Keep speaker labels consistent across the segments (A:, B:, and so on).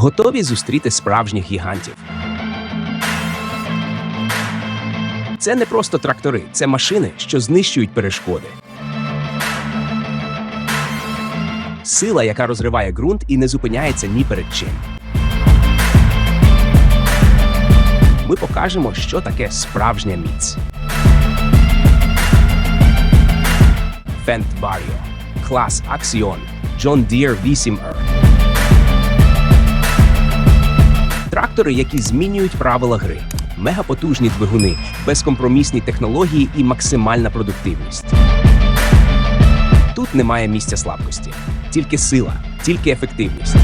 A: Готові зустріти справжніх гігантів. Це не просто трактори, це машини, що знищують перешкоди. Сила, яка розриває ґрунт і не зупиняється ні перед чим. Ми покажемо, що таке справжня міць. Фент Баріо, клас Аксіон, John Deere 8R. Трактори, які змінюють правила гри, мегапотужні двигуни, безкомпромісні технології і максимальна продуктивність. Тут немає місця слабкості, тільки сила, тільки ефективність.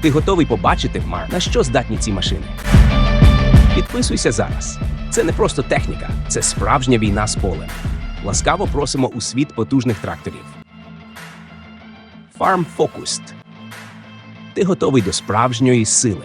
A: Ти готовий побачити, Марк, на що здатні ці машини? Підписуйся зараз. Це не просто техніка, це справжня війна з полем. Ласкаво просимо у світ потужних тракторів. Farm Focused. Ти готовий до справжньої сили.